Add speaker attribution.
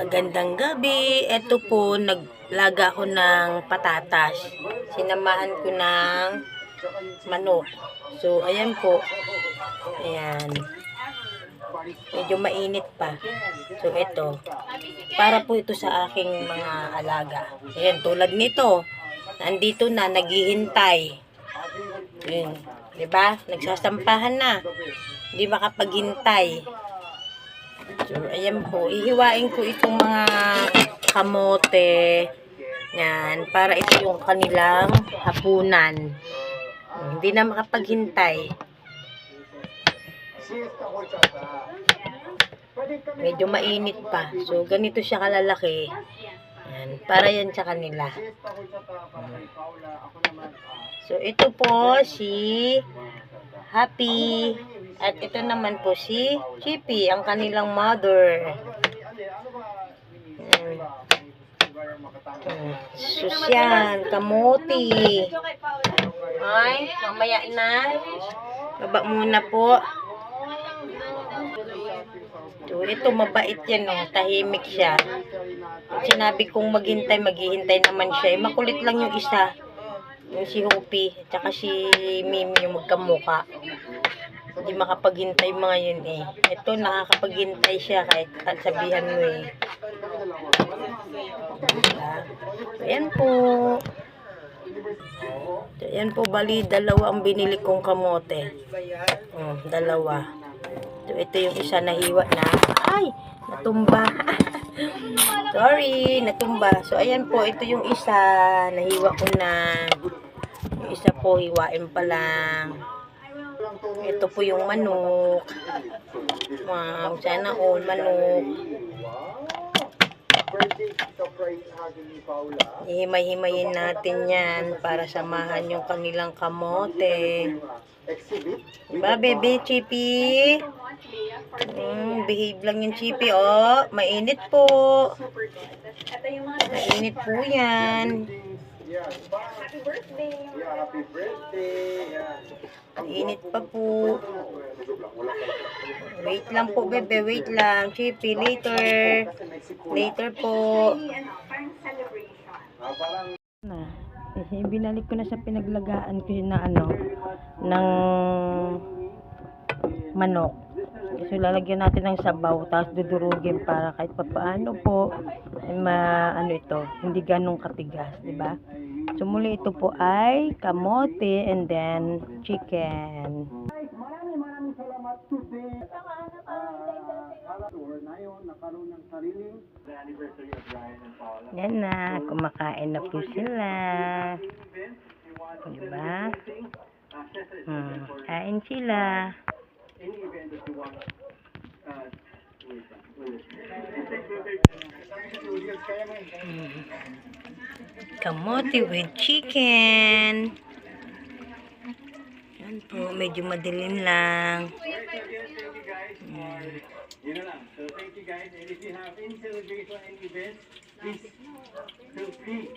Speaker 1: Magandang gabi. Ito po, naglaga ako ng patatas. Sinamahan ko ng manok. So, ayan po. Ayan. Medyo mainit pa. So, ito. Para po ito sa aking mga alaga. Ayan, tulad nito. Nandito na, naghihintay. Ayan. Diba? Nagsasampahan na. Hindi makapaghintay. So, ayan po. Ihiwain ko itong mga kamote. Yan. Para ito yung kanilang hapunan. Hindi na makapaghintay. Medyo mainit pa. So, ganito siya kalalaki. Yan. Para yan sa kanila. So, ito po si Happy. At ito naman po si Chippy, ang kanilang mother. Hmm. Susyan, kamuti. Ay, mamaya na. Baba muna po. So, ito mabait yan, oh. tahimik siya. Pag sinabi kong maghintay, maghihintay naman siya. Eh, makulit lang yung isa. Yung si Hopi, tsaka si Mimi yung magkamuka. Hindi makapaghintay mga yun eh. Ito, nakakapaghintay siya kahit sabihan mo eh. Diba? Ayan po. Ayan po, bali, dalawa ang binili kong kamote. Hmm, dalawa. So, ito yung isa nahiwa na. Ay! Natumba. Sorry, natumba. So, ayan po, ito yung isa. Nahiwa ko na. Yung isa po, hiwain pa lang. Ito po yung manok. Wow, sana all manok. Ihimay-himayin natin yan para samahan yung kanilang kamote. Diba, bebe, Chippy? Mm, behave lang yung Chippy, oh. Mainit po. Mainit po yan. Mainit pa po. Wait lang po, bebe. Wait lang. Chippy, later. Later po. Na. Eh, binalik ko na sa pinaglagaan ko na ano, ng manok. So, lalagyan natin ng sabaw, tapos dudurugin para kahit pa paano po, ay ma, ano ito, hindi ganong katigas, di ba? So, muli ito po ay kamote and then chicken.
Speaker 2: Maraming maraming salamat today.
Speaker 1: Yan na, kumakain na po sila. Di ba? Hmm, kain sila. Hmm. Kamote with chicken. Yan po, medyo madilim lang. Hmm.
Speaker 2: Yun na lang. So thank you guys. And if you have any celebration, any event, please feel free.